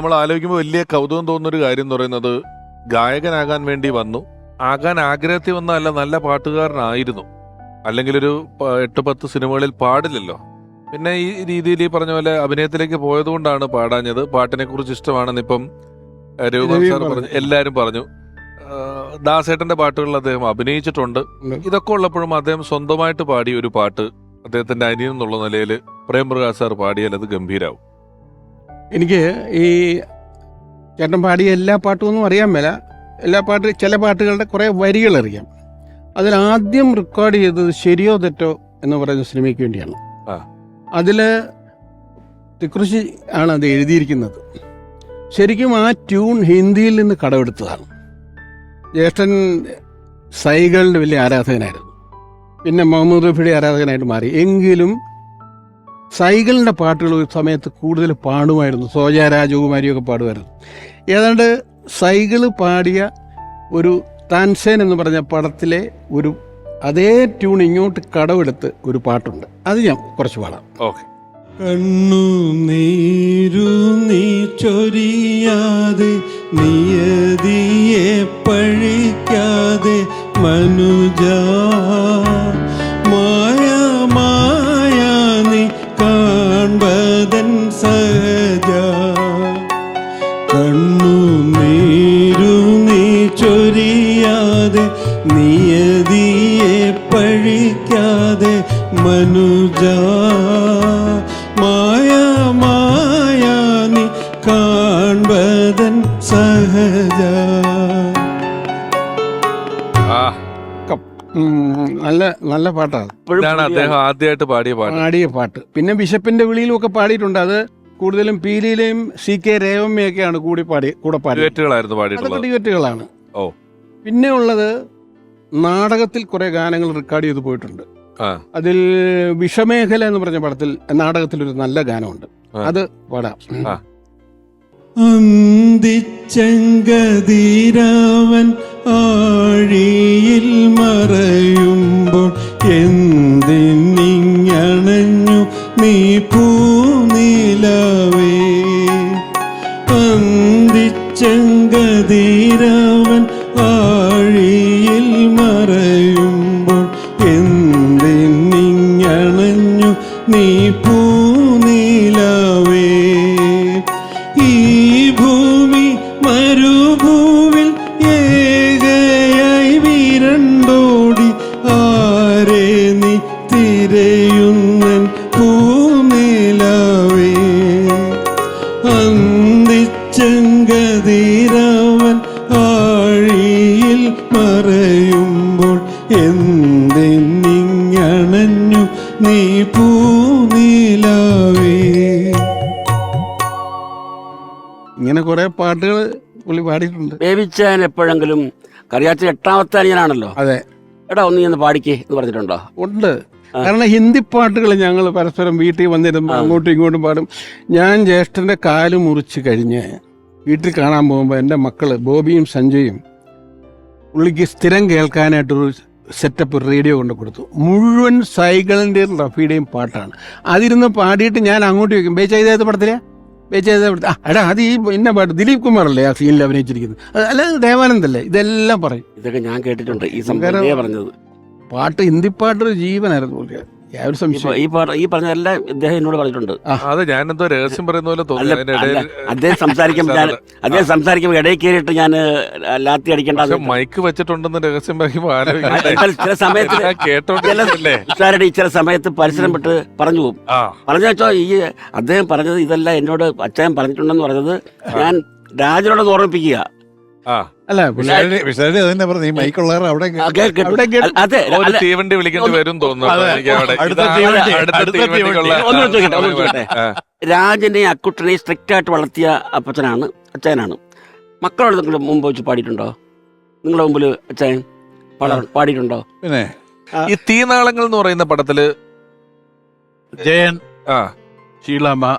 നമ്മൾ ആലോചിക്കുമ്പോൾ വലിയ കൗതുകം തോന്നുന്ന ഒരു കാര്യം എന്ന് പറയുന്നത് ഗായകനാകാൻ വേണ്ടി വന്നു. ആകാൻ ആഗ്രഹത്തിൽ വന്നല്ല നല്ല പാട്ടുകാരനായിരുന്നു. അല്ലെങ്കിൽ ഒരു എട്ട് പത്ത് സിനിമകളിൽ പാടില്ലല്ലോ. പിന്നെ ഈ രീതിയിൽ ഈ പറഞ്ഞ പോലെ അഭിനയത്തിലേക്ക് പോയതുകൊണ്ടാണ് പാടാഞ്ഞത്. പാട്ടിനെ കുറിച്ച് ഇഷ്ടമാണെന്ന് ഇപ്പം ഏഹ്, സാർ പറഞ്ഞു. പറഞ്ഞു എല്ലാവരും പറഞ്ഞു. ദാസേട്ടന്റെ പാട്ടുകളിൽ അദ്ദേഹം അഭിനയിച്ചിട്ടുണ്ട്. ഇതൊക്കെ ഉള്ളപ്പോഴും അദ്ദേഹം സ്വന്തമായിട്ട് പാടിയ ഒരു പാട്ട് അദ്ദേഹത്തിന്റെ അനിയൻ എന്നുള്ള നിലയിൽ പ്രേംപ്രകാശ് സാർ പാടിയാൽ അത് ഗംഭീരാവും. എനിക്ക് ഈ ചേട്ടൻ പാടിയ എല്ലാ പാട്ടുമൊന്നും അറിയാൻ മേല. എല്ലാ പാട്ട് ചില പാട്ടുകളുടെ കുറേ വരികൾ അറിയാം. അതിലാദ്യം ആദ്യം റെക്കോർഡ് ചെയ്തത് ശരിയോ തെറ്റോ എന്ന് പറയുന്ന സിനിമയ്ക്ക് വേണ്ടിയാണ്. ആ. അതിൽ തിക്കുറിശി ആണ് അത് എഴുതിയിരിക്കുന്നത്. ശരിക്കും ആ ട്യൂൺ ഹിന്ദിയിൽ നിന്ന് കടമെടുത്തതാണ്. ജ്യേഷ്ഠൻ സൈകളുടെ വലിയ ആരാധകനായിരുന്നു. പിന്നെ മുഹമ്മദ് റഫിയുടെ ആരാധകനായിട്ട് മാറി. എങ്കിലും സൈകളിന്റെ പാട്ടുകൾ ഒരു സമയത്ത് കൂടുതൽ പാടുമായിരുന്നു. സോജ രാജകുമാരിയൊക്കെ പാടുമായിരുന്നു. ഏതാണ്ട് സൈകൾ പാടിയ ഒരു താൻസേൻ എന്ന് പറഞ്ഞ പടത്തിലെ ഒരു അതേ ട്യൂൺ ഇങ്ങോട്ട് കടവെടുത്ത് ഒരു പാട്ടുണ്ട്. അത് ഞാൻ കുറച്ച് പാടാം. ഓക്കെ. കണ്ണു നീരു നീ ചൊരിയാതെ നിയതിയെ പഴിക്കാതെ മനുജ ചൊരിയാതെ നിയതിയെ പഴിക്കാതെ മനുജ മായ മായ നീ കാൺപതൻ സഹജ. നല്ല നല്ല പാട്ടാണ് ഇതാണ് അദ്ദേഹം ആദ്യമായിട്ട് പാടിയ പാട്ട്. പാടിയ പാട്ട്. പിന്നെ ബിഷപ്പിന്റെ വിളിയിലും ഒക്കെ പാടിയിട്ടുണ്ട്. അത് കൂടുതലും പീലിയിലെയും സി കെ രേവമ്മയൊക്കെയാണ് കൂടി പാടി കൂടെ പാടി ഡ്യുവറ്റുകളായിരുന്നു പാടിയിട്ടുള്ളത്. ഡിബേറ്റുകളാണ് ഓ. പിന്നെ ഉള്ളത് നാടകത്തിൽ കുറെ ഗാനങ്ങൾ റെക്കോർഡ് ചെയ്ത് പോയിട്ടുണ്ട് ആ. അതിൽ വിഷമേഖല എന്ന് പറഞ്ഞ പടത്തിൽ നാടകത്തിൽ ഒരു നല്ല ഗാനമുണ്ട് അത് പാടാം. അന്തിച്ചങ്കതിരാവൻ ആഴിയിൽ മറയുമ്പോൾ എന്തിനിങ്ങണഞ്ഞു നീ പൂനിലവേ ഈ ഭൂമി മരുഭൂവിൽ ഏകയായി വിരണ്ടോടി. ആരെ നീ തിരയുന്നൻ പൂനിലവേ അന്തിച്ചങ്കതിരവൻ ആഴിയിൽ മറയുമ്പോൾ നീ പൂനിലവേ ഇങ്ങനെ കുറെ പാട്ടുകൾ പുള്ളി പാടിയിട്ടുണ്ട്. ബേബിച്ചാൻ എപ്പോഴെങ്കിലും കറിയാച്ച എട്ടാമത്തെ അനിയനാണല്ലോ. അതെ. എടാ ഒന്ന് നീ ഒന്ന് പാടിക്കേ എന്ന് പറഞ്ഞിട്ടുണ്ടോ? ഉണ്ട്. കാരണം ഹിന്ദി പാട്ടുകൾ ഞങ്ങൾ പരസ്പരം വീട്ടിൽ വന്നിരുമ്പോൾ. അങ്ങോട്ടും ഇങ്ങോട്ടും പാടും. ഞാൻ ജ്യേഷ്ഠന്റെ കാൽ മുറിച്ച് കഴിഞ്ഞ് വീട്ടിൽ കാണാൻ പോകുമ്പോൾ എന്റെ മക്കൾ ബോബിയും സഞ്ജയും പുള്ളിക്ക് സ്ഥിരം കേൾക്കാനായിട്ടൊരു സെറ്റപ്പ് റേഡിയോ കൊണ്ട് കൊടുത്തു. മുഴുവൻ സൈക്കിളിന്റെയും റഫിയുടെയും പാട്ടാണ്. അതിരുന്ന് പാടിയിട്ട് ഞാൻ അങ്ങോട്ട് വയ്ക്കും ബേച്ച ഇതേത് പടത്തിലെ? ആ എടാ അത് ഈ ഇന്ന പാട്ട് ദിലീപ് കുമാർ അല്ലേ ആ സീനിൽ അഭിനയിച്ചിരിക്കുന്നത്? അല്ല ദേവാനന്ദല്ലേ? ഇതെല്ലാം പറയും. ഇതൊക്കെ ഞാൻ കേട്ടിട്ടുണ്ട്. ഈ സംഭവം പറഞ്ഞത്. പാട്ട് ഹിന്ദി പാട്ടൊരു ജീവനായിരുന്നു പുള്ളിക്ക് ഈ സംശയം പ- ഈ പാ- ഈ ഇദ്ദേഹം എന്നോട് പറഞ്ഞിട്ടുണ്ട്. അത് ഞാൻ എന്തോ രഹസ്യം പറയുന്ന പോലെ തോന്നി. അല്ല, ഇടയിൽ അദ്ദേഹം സംസാരിക്കുമ്പോൾ ഞാൻ അദ്ദേഹം സംസാരിക്കുമ്പോൾ ഇടയിൽ കയറിയിട്ട് ഞാൻ ലാത്തി അടിക്കേണ്ട മൈക്ക് വെച്ചിട്ടുണ്ടെന്ന് രഹസ്യം പറയുമ്പോൾ ചില സമയത്ത് ചില സമയത്ത് പരിസരം വിട്ട് പറഞ്ഞു പോകും. പറഞ്ഞു വെച്ചോ ഈ അദ്ദേഹം പറഞ്ഞത് ഇതെല്ലാം എന്നോട് അച്ഛൻ പറഞ്ഞിട്ടുണ്ടെന്ന് പറഞ്ഞത് ഞാൻ രാജനോട് ഓർമ്മിപ്പിക്കുക. അല്ല ഒരു തീവണ്ടി വിളിക്കേണ്ടി വരും തോന്നുന്നു. രാജനെ അക്കുട്ടനെ സ്ട്രിക്റ്റ് ആയിട്ട് വളർത്തിയ അപ്പച്ചനാണ് അച്ഛനാണ്. മക്കളോട് നിങ്ങൾ മുമ്പ് വെച്ച് പാടിയിട്ടുണ്ടോ? നിങ്ങളുടെ മുമ്പിൽ അച്ഛൻ പാടാ- പാടിയിട്ടുണ്ടോ? പിന്നെ? ഈ തീനാളങ്ങൾ എന്ന് പറയുന്ന പടത്തിൽ ജയൻ ആ. ഷീളമ്മ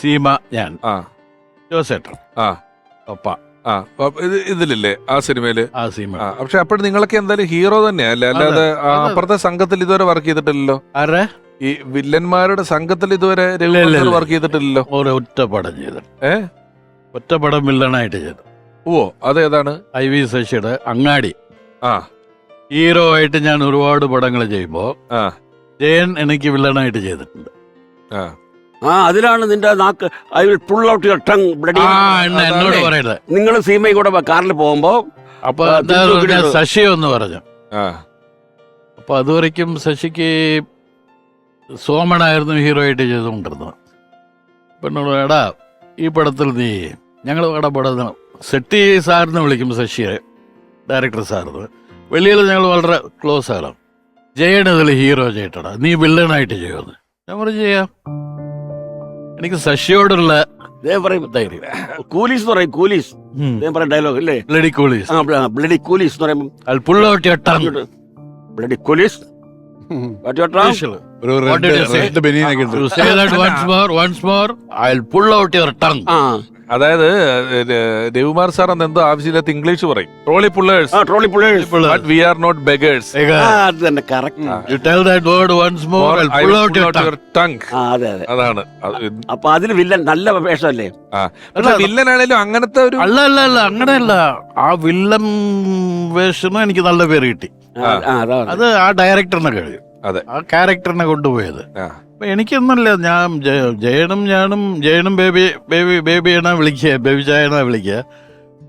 സീമ ഞാൻ. ആ. ജോസേട്ടൻ. ആ. ഒപ്പ. ആ ഇതിലില്ലേ ആ സിനിമയിൽ? ആ സിനിമ. പക്ഷെ അപ്പോഴും നിങ്ങളൊക്കെ എന്തായാലും ഹീറോ തന്നെയാ അല്ലേ? അല്ലാതെ അപ്പുറത്തെ സംഘത്തിൽ ഇതുവരെ വർക്ക് ചെയ്തിട്ടില്ലല്ലോ? ആരെ? ഈ വില്ലന്മാരുടെ സംഘത്തിൽ ഇതുവരെ. വർക്ക് ചെയ്തിട്ടില്ലല്ലോ? ഒറ്റ പടം ചെയ്തു. ഏ? ഒറ്റ പടം വില്ലനായിട്ട് ചെയ്തു. ഓ അതേതാണ്? ഐ വി ശശിയുടെ അങ്ങാടി. ആ. ഹീറോ ആയിട്ട് ഞാൻ ഒരുപാട് പടങ്ങൾ ചെയ്യുമ്പോൾ ആ. ജയൻ എനിക്ക് വില്ലനായിട്ട് ചെയ്തിട്ടുണ്ട്. ആ. ആ അതിലാണ് നിന്റെ നാക്ക് I will pull out your tongue bloody. ആ എന്നെ എന്നോട്. പറയുന്നത് നിങ്ങൾ സീമയും കൂടെ കാറിൽ പോകുമ്പോ അപ്പൊ ആ, തിരിച്ചു നോക്കിയിട്ട് ശശി എന്ന് പറഞ്ഞു. ആ. അപ്പൊ അതുവരയ്ക്കും ശശിക്ക് സോമനായിരുന്നു ഹീറോ ആയിട്ട് ചെയ്തുകൊണ്ടിരുന്നത് പെണ്ണോട് എടാ ഈ പടത്തിൽ നീ ഞങ്ങൾ ഇവിടെ പടം സെട്ടി സാറിന് വിളിക്കും ശശിയെ ഡയറക്ടർ സാറിന്. വെളിയിൽ ഞങ്ങൾ വളരെ ക്ലോസ് ആണ് ജയൻ ഇതിൽ ഹീറോ ചെയ്യട്ടടാ നീ വില്ലനായിട്ട് ചെയ്യുമെന്ന്. ഞാൻ പറഞ്ഞു ചെയ്യാം. എനിക്ക് ശശിയോടുള്ള ദേ പറയും ധൈര്യം കൂലീസ് എന്ന് പറയും കൂലീസ് ദേ പറയും ഡയലോഗ് അല്ലേ ബ്ലഡി കൂളീസ് ആ ബ്ലഡി കൂലീസ് എന്ന് പറയുമ്പോൾ I'll pull out your tongue. Bloody coolies ഉം. What your tongue Usual. ഒരു What did you say? Red ബനിയനൊക്കെ ഉണ്ട് You say that once more, once more, I'll pull out your tongue. അതായത് Ravikumar sir അന്ന് എന്തോ ആവശ്യമില്ലാത്ത English പറയും. ട്രോളി പുള്ളേഴ്സ് ആ trolley pullers but we are not beggars അത് തന്നെ correct you tell that word once more I pull out your tongue. Tongue ആ അതെ അതെ. അതാണ്. അത് അപ്പൊ അതിന് വില്ലൻ നല്ല വേഷമല്ലേ? ആ. വില്ലൻ വില്ലനാണേലും അങ്ങനത്തെ ഒരു അല്ല അല്ല അല്ല അങ്ങനെയല്ല. ആ വില്ലൻ വേഷം എനിക്ക് നല്ല പേര് കിട്ടി. അത് ആ ഡയറക്ടറിനെ കഴിയും അതെ. ആ ക്യാരക്ടറിനെ കൊണ്ടുപോയത്. എനിക്കൊന്നല്ല ഞാൻ ജയ- ജയനും ഞാനും ജയനും ബേബി ബേബി ബേബിയാണ് വിളിക്കുക ബേബി ചായനാ വിളിക്കുക.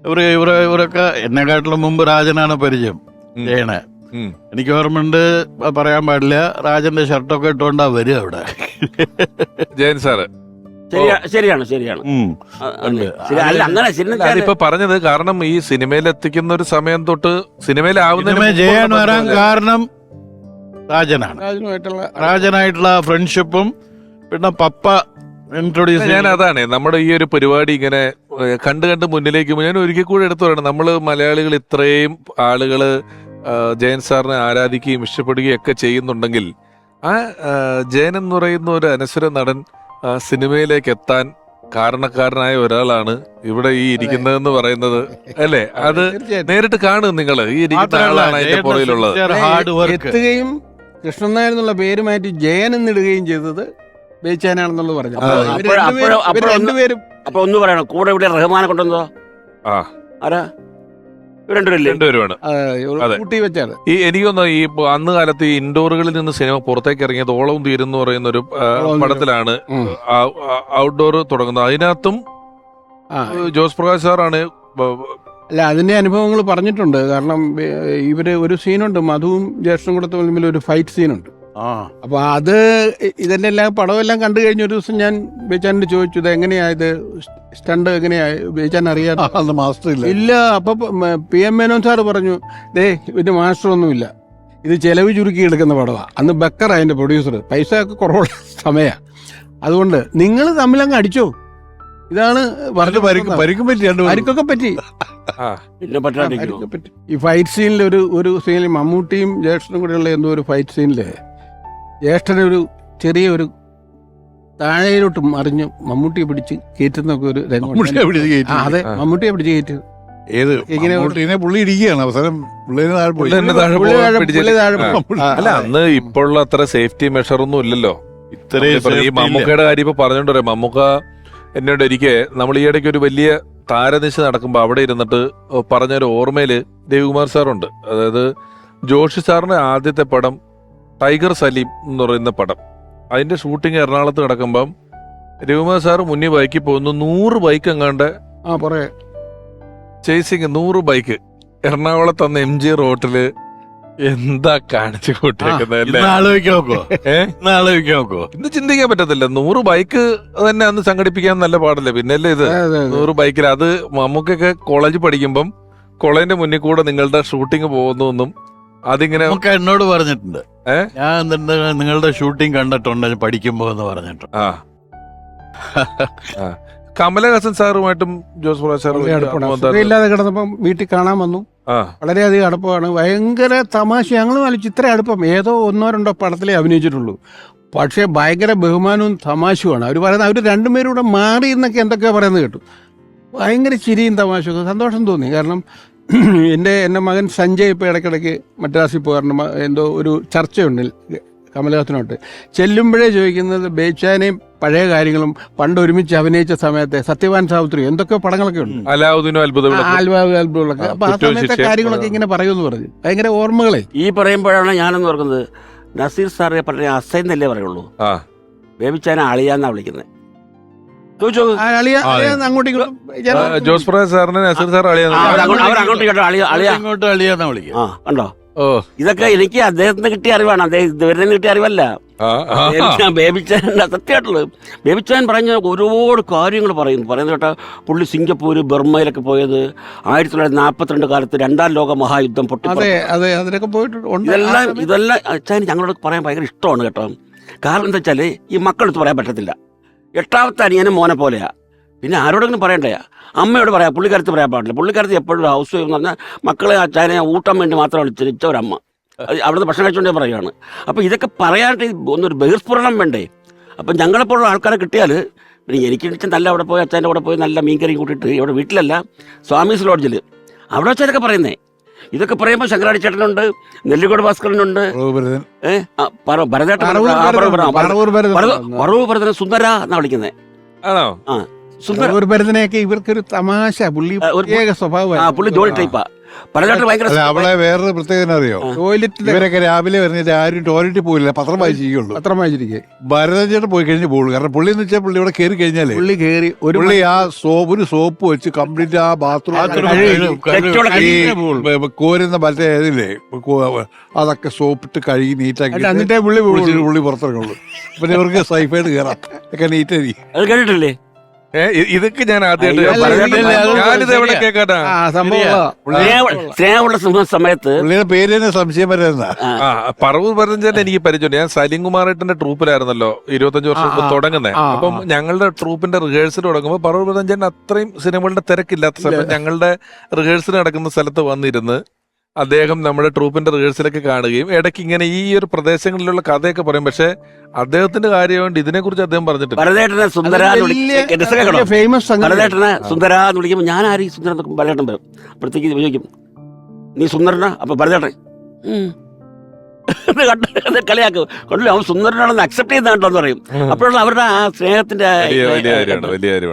ഇവർ ഇവരെ ഇവരൊക്കെ എന്നെക്കാട്ടിലും മുമ്പ് രാജനാണ് പരിചയം. ജയനെ. എനിക്ക് ഓർമ്മയുണ്ട് പറയാൻ പാടില്ല രാജന്റെ ഷർട്ടൊക്കെ ഇട്ടുകൊണ്ടാ വരിക അവിടെ. ജയൻ സാറ്. ശരിയാ ശരിയാണ് ശരിയാണ്. അല്ല അങ്ങനെ ശരി പറഞ്ഞത് കാരണം ഈ സിനിമയിൽ എത്തിക്കുന്ന ഒരു സമയം തൊട്ട് സിനിമയിൽ ഇതിന്മേ ജയൻ വരാൻ കാരണം രാജനാണ്. രാജനുമായിട്ടുള്ള രാജനായിട്ടുള്ള ഫ്രണ്ട്ഷിപ്പും പിന്നെ പപ്പ ഇൻട്രൊഡ്യൂസ് ഞാൻ അതാണ് നമ്മുടെ ഈ ഒരു പരിപാടി ഇങ്ങനെ കണ്ടു കണ്ട് മുന്നിലേക്ക് ഞാൻ ഒരിക്കൽ കൂടെ എടുത്തു പറയണം. നമ്മൾ മലയാളികൾ ഇത്രയും ആളുകൾ ജയൻ സാറിനെ ആരാധിക്കുകയും ഇഷ്ടപ്പെടുകയും ഒക്കെ ചെയ്യുന്നുണ്ടെങ്കിൽ ആ ജയൻ എന്ന് പറയുന്ന ഒരു അനശ്വര നടൻ സിനിമയിലേക്ക് എത്താൻ കാരണക്കാരനായ ഒരാളാണ് ഇവിടെ ഈ ഇരിക്കുന്നതെന്ന് പറയുന്നത്. അല്ലേ? അത് നേരിട്ട് കാണും നിങ്ങൾ. ഈ ഇരിക്കുന്ന ആളാണ് അതിന്റെ പുറയിലുള്ളത് ഹാർഡ് വർക്ക് എത്തുകയും കൃഷ്ണൻ നായർ എന്നുള്ള പേര് മാറ്റി ജയൻ എന്നിടുകയും ചെയ്തത് ബേച്ചാനാണെന്നുള്ളത് പറഞ്ഞു. അപ്പൊ ഇവർ രണ്ടുപേരും- അപ്പോഴ- ഇവർ അപ്പോഴ രണ്ടുപേരും അപ്പൊ ഒന്ന് പറയണം. കൂടെ ഇവിടെ റഹ്മാനെ കൊണ്ടുവന്നോ ആ. ആരാ? ഇവർ രണ്ടുപേരല്ലേ? രണ്ടുപേരുമാണ്. ആ, ഒരു അതെ. കൂട്ടി വെച്ചാണ്. ഈ എനിക്ക് തോന്നുന്നു ഈ ഇപ്പൊ അന്ന് കാലത്ത് ഈ ഇൻഡോറുകളിൽ നിന്ന് സിനിമ പുറത്തേക്ക് ഇറങ്ങിയത് ഓളവും തീരുന്നു പറയുന്ന ഒരു ആ, ഓളവും തീരും. പടത്തിലാണ് ഉം. ഔട്ട്ഡോർ തുടങ്ങുന്നത്. അതിനകത്തും ആ. ഏഹ്, ജോസ് പ്രകാശ് സാറാണ് ബ- അല്ല അതിന്റെ അനുഭവങ്ങൾ പറഞ്ഞിട്ടുണ്ട്. കാരണം ഇവർ ഇവർ ഒരു സീനുണ്ട്. മധുവും ജ്യേഷ്ഠനും കൂടെ തമ്മിൽ ഒരു ഫൈറ്റ് സീനുണ്ട്. ആ. അപ്പോൾ അത് ഇതിന്റെ എല്ലാം പടമെല്ലാം കണ്ടു കഴിഞ്ഞ ഒരു ദിവസം ഞാൻ ബേച്ചാനോട് ചോദിച്ചു ഇത് എങ്ങനെയാ ഇത്? സ്റ്റണ്ട് എങ്ങനെയാ? ബേച്ചാൻ അറിയാതെ മാസ്റ്റർ ഇല്ല? ഇല്ല അപ്പൊ പി എം മേനോൻ സാർ പറഞ്ഞു ദേ ഇത് മാസ്റ്റർ ഒന്നുമില്ല. ഇത് ചെലവ് ചുരുക്കി എടുക്കുന്ന പടമാണ് അന്ന് ബക്കർ അതിന്റെ പ്രൊഡ്യൂസർ. പൈസ ഒക്കെ കുറവുള്ള സമയമാണ് അതുകൊണ്ട് നിങ്ങൾ തമ്മിലങ്ങ് അടിച്ചോ. ഇതാണ് പരിക്കും പറ്റി പരിക്കൊക്കെ പറ്റി. ഈ ഫൈറ്റ് സീനിൽ ഒരു ഒരു സീനിൽ മമ്മൂട്ടിയും ജ്യേഷ്ഠനും കൂടെയുള്ള എന്തോ ഒരു ഫൈറ്റ് സീനിൽ ജ്യേഷ്ഠനൊരു ചെറിയ ഒരു താഴേലോട്ട് മറിഞ്ഞ് മമ്മൂട്ടിയെ പിടിച്ച് കയറ്റുന്നൊക്കെ ഒരു അതെ. മമ്മൂട്ടിയെ പിടിച്ച് കയറ്റി. ഏത്? ഇങ്ങനെ ഒരു- പുള്ളി അവസാനം അല്ല അന്ന് ഇപ്പോഴുള്ള അത്ര സേഫ്റ്റി മെഷർ ഒന്നും ഇല്ലല്ലോ. ഇത്രയും ഈ മമ്മൂക്കയുടെ കാര്യം ഇപ്പൊ പറഞ്ഞോണ്ട് മമ്മൂക്ക എന്നോട് ഒരിക്കൽ നമ്മൾ ഈ ഇടയ്ക്ക് ഒരു വലിയ താരനിശ നടക്കുമ്പോൾ അവിടെ ഇരുന്നിട്ട് പറഞ്ഞൊരു ഓർമ്മയിൽ ദേവികുമാർ സാറുണ്ട്. അതായത് ജോഷി സാറിന്റെ ആദ്യത്തെ പടം ടൈഗർ സലീം എന്ന് പറയുന്ന പടം. അതിന്റെ ഷൂട്ടിംഗ് എറണാകുളത്ത് നടക്കുമ്പം രവികുമാർ സാർ മുന്നിൽ ബൈക്കിൽ പോകുന്നു. നൂറ് ബൈക്ക് എങ്ങാണ്ട് ആ പറയേ. ചേസിങ് നൂറ് ബൈക്ക്. എറണാകുളത്ത് അന്ന് എം ജി റോട്ടിൽ എന്താ കാണിച്ചു കൂട്ടിയേക്കുന്നത് അല്ലേ? ഇന്ന് ചിന്തിക്കാൻ പറ്റത്തില്ല. നൂറ് ബൈക്ക് തന്നെ അന്ന് സംഘടിപ്പിക്കാൻ നല്ല പാടല്ലേ? പിന്നല്ലേ ഇത്. നൂറ് ബൈക്കിൽ അത് മമ്മൂക്കൊക്കെ കോളേജ് പഠിക്കുമ്പം കോളേജിന്റെ മുന്നിൽ കൂടെ നിങ്ങളുടെ ഷൂട്ടിംഗ് പോകുന്നു എന്നും അതിങ്ങനെ നമുക്ക് എന്നോട് പറഞ്ഞിട്ടുണ്ട്? ഞാൻ എന്നിട്ട് നിങ്ങളുടെ ഷൂട്ടിംഗ് കണ്ടിട്ടുണ്ട് ഞാൻ പഠിക്കുമ്പോ എന്ന് പറഞ്ഞിട്ടുണ്ട്. ആ. ആ. കമലഹാസൻ സാറുമായിട്ടും ജോസ് പ്രകാശ് സാറും ഇല്ലാതെ കിടന്നപ്പം വീട്ടിൽ കാണാൻ വന്നു. വളരെയധികം അടുപ്പമാണ്. ഭയങ്കര തമാശ. ഞങ്ങൾ ആലോചിച്ച് ഇത്ര അടുപ്പം. ഏതോ ഒന്നോ രണ്ടോ പടത്തിലേ അഭിനയിച്ചിട്ടുള്ളൂ. പക്ഷേ ഭയങ്കര ബഹുമാനവും തമാശയുമാണ്. അവർ പറയുന്നത് അവർ രണ്ടുപേരും കൂടെ മാറി എന്നൊക്കെ എന്തൊക്കെയോ പറയുന്നത് കേട്ടു. ഭയങ്കര ചിരിയും തമാശയൊക്കെ സന്തോഷം തോന്നി. കാരണം എന്റെ എന്റെ മകൻ സഞ്ജയ് ഇപ്പോൾ ഇടയ്ക്കിടയ്ക്ക് മദ്രാസിൽ പോകാറുണ്ട്. എന്തോ ഒരു ചർച്ചയുണ്ട്. കമലഹാസനോട്ട്. ചെല്ലുമ്പോഴേ ചോദിക്കുന്നത് ബേച്ചാനെയും പഴയ കാര്യങ്ങളും പണ്ട് ഒരുമിച്ച് അഭിനയിച്ച സമയത്തെ സത്യവാൻ സാവിത്രി എന്തൊക്കെ പടങ്ങളൊക്കെ ഉണ്ട്? അലാവുദ്ദീനും അപ്പൊ ആ സമയത്തെ കാര്യങ്ങളൊക്കെ ഇങ്ങനെ പറയുമെന്ന് പറഞ്ഞു. ഭയങ്കര ഓർമ്മകളെ. ഈ പറയുമ്പോഴാണ് ഞാനെന്ന് ഓർക്കുന്നത് നസീർ സാറിനെ പറഞ്ഞ അസൈന്നല്ലേ പറയുള്ളൂ? ആ. ബേബിച്ചാനെ അളിയാന്നാ വിളിക്കുന്നത്. അങ്ങോട്ടും ജോസ് പ്രകാശ് സാറിനെ നസീർ സാർ അളിയാ അങ്ങോട്ട് അളിയ അളിയ. ഇങ്ങോട്ട് അളിയാന്നാ വിളിക്കുക ആ കണ്ടോ ഓ ഇതൊക്കെ എനിക്ക് അദ്ദേഹത്തിന് കിട്ടിയ അറിവാണ്. അദ്ദേഹം ഇതുവരെ കിട്ടിയ അറിവല്ല. ബേബിച്ചാൻ സത്യമായിട്ടുള്ളത്. ബേബിച്ചാൻ പറഞ്ഞ ഒരുപാട് കാര്യങ്ങൾ പറയുന്നു. പറയുന്നത് കേട്ടാ പുള്ളി സിംഗപ്പൂര് ബർമ്മയിലൊക്കെ പോയത് ആയിരത്തി തൊള്ളായിരത്തി നാൽപ്പത്തിരണ്ട് കാലത്ത് രണ്ടാം ലോക മഹായുദ്ധം പൊട്ടി അതെ അതിനൊക്കെ പോയിട്ടുണ്ട്. ഇതെല്ലാം ഇതെല്ലാം അച്ഛൻ ഞങ്ങളോട് പറയാൻ ഭയങ്കര ഇഷ്ടമാണ് കേട്ടോ. കാരണം എന്താ വെച്ചാൽ ഈ മക്കളെടുത്ത് പറയാൻ പറ്റത്തില്ല. എട്ടാമത്തെ അനിയനും മോനെ പോലെയാ. പിന്നെ ആരോടെങ്കിലും പറയണ്ടേ? അമ്മയോട് പറയാം പുള്ളിക്കാരത്ത് പറയാൻ പാടില്ല. പുള്ളിക്കാരത്ത് എപ്പോഴും ഹൗസ് വൈഫ് എന്ന് പറഞ്ഞാൽ മക്കളെ അച്ഛനെ ഊട്ടാൻ വേണ്ടി മാത്രം വിളിച്ചിരിച്ച ഒരമ്മ അത് അവിടുന്ന് ഭക്ഷണം കഴിച്ചുകൊണ്ടേ പറയുകയാണ് അപ്പോൾ ഇതൊക്കെ പറയാനായിട്ട് ഒന്നൊരു ബഹിർസ്ഫുരണം വേണ്ടേ? അപ്പം ഞങ്ങളെപ്പോഴുള്ള ആൾക്കാരെ കിട്ടിയാൽ പിന്നെ എനിക്ക് നല്ല അവിടെ പോയി അച്ഛന്റെ കൂടെ പോയി നല്ല മീൻകറി കൂട്ടിയിട്ട് ഇവിടെ വീട്ടിലല്ല സ്വാമീസ് ലോഡ്ജിൽ അവിടെ വെച്ചാൽ ഇതൊക്കെ പറയുന്നേ. ഇതൊക്കെ പറയുമ്പോൾ ശങ്കരാടി ചേട്ടനുണ്ട് നെല്ലിക്കോട് ഭാസ്കരനുണ്ട്. ഭരതേട്ടൻ പറവൂർ ആ, ഭരതൻ- സുന്ദര എന്നാ വിളിക്കുന്നത് ആണോ? സുന്ദര പറവൂർ ഭരതനെയൊക്കെ ഇവർക്കൊരു തമാശ പുള്ളി പ്രത്യേക ആ പുള്ളി ജോളി ടൈപ്പാ അവളെ വേറൊരു പ്രത്യേകത അറിയോ. ടോയ്ലറ്റിൽ ഇവരൊക്കെ രാവിലെ വരുന്നിട്ട് ആരും ടോയ്ലറ്റിൽ പോയില്ല പത്രം വായിച്ചിരിക്കുള്ളൂ പത്രം വായിച്ചിരിക്കേ ഭരതൻ ചേട്ടൻ പോയി കഴിഞ്ഞ് പോകുള്ളൂ കാരണം പുള്ളി എന്ന് വെച്ചാൽ പുള്ളി ഇവിടെ കയറി കഴിഞ്ഞാലേ പുള്ളി കയറി ഒരു പുള്ളി ആ സോപ്പ് ഒരു സോപ്പ് വെച്ച് കംപ്ലീറ്റ് ആ ബാത്റൂം കോരുന്ന മറ്റേ ഇതില്ലേ? അതൊക്കെ സോപ്പിട്ട് കഴുകി നീറ്റാക്കി എന്നിട്ടേ പുള്ളി പുള്ളി പുറത്തിറങ്ങുള്ളൂ. പിന്നെ ഇവർക്ക് സൈഫായിട്ട് കയറാം ഒക്കെ നീറ്റായി അത് കേട്ടിട്ടില്ലേ? ഇതൊക്കെ ഞാൻ ആദ്യമായിട്ട് ഞാനിത് എവിടെ കേക്കാട്ടാ. സ്നേഹമുള്ള സമയത്ത് പേര് തന്നെ സംശയം വരുന്ന ആ. പറവൂർ ഭരതൻ എനിക്ക് പരിചയം ഞാൻ സലീം കുമാറേട്ടന്റെ ട്രൂപ്പിലായിരുന്നല്ലോ ഇരുപത്തഞ്ച് വർഷം മുമ്പ്. തുടങ്ങുന്നത് അപ്പം ഞങ്ങളുടെ ട്രൂപ്പിന്റെ റിഹേഴ്സൽ തുടങ്ങുമ്പോൾ പറവൂർ ഭരതൻ അത്രയും സിനിമകളുടെ തിരക്കില്ലാത്ത സമയം ഞങ്ങളുടെ റിഹേഴ്സൽ നടക്കുന്ന സ്ഥലത്ത് വന്നിരുന്ന് അദ്ദേഹം നമ്മുടെ ട്രൂപ്പിന്റെ റിഹേഴ്സലൊക്കെ കാണുകയും ഇടയ്ക്ക് ഇങ്ങനെ ഈ ഒരു പ്രദേശങ്ങളിലുള്ള കഥയൊക്കെ പറയും. പക്ഷെ അദ്ദേഹത്തിന്റെ കാര്യമായിട്ട് ഇതിനെ കുറിച്ച് അദ്ദേഹം പറഞ്ഞിട്ടുണ്ട് ഫേമസ് സുന്ദര എന്ന് വിളിക്കുമ്പോൾ ഞാൻ ആരും ഈ സുന്ദരൻ ഭരതേട്ടൻ വരും അപ്പോഴത്തേക്ക് ചോദിക്കും നീ സുന്ദരനാ? അപ്പൊ ഭരതേട്ടൻ കളിയാക്കും. കൊണ്ടില്ല? അവൻ സുന്ദരനാണെന്ന് അക്സെപ്റ്റ് ചെയ്യുന്ന കേട്ടോ എന്ന് പറയും. അപ്പോഴുള്ള അവരുടെ ആ സ്നേഹത്തിന്റെ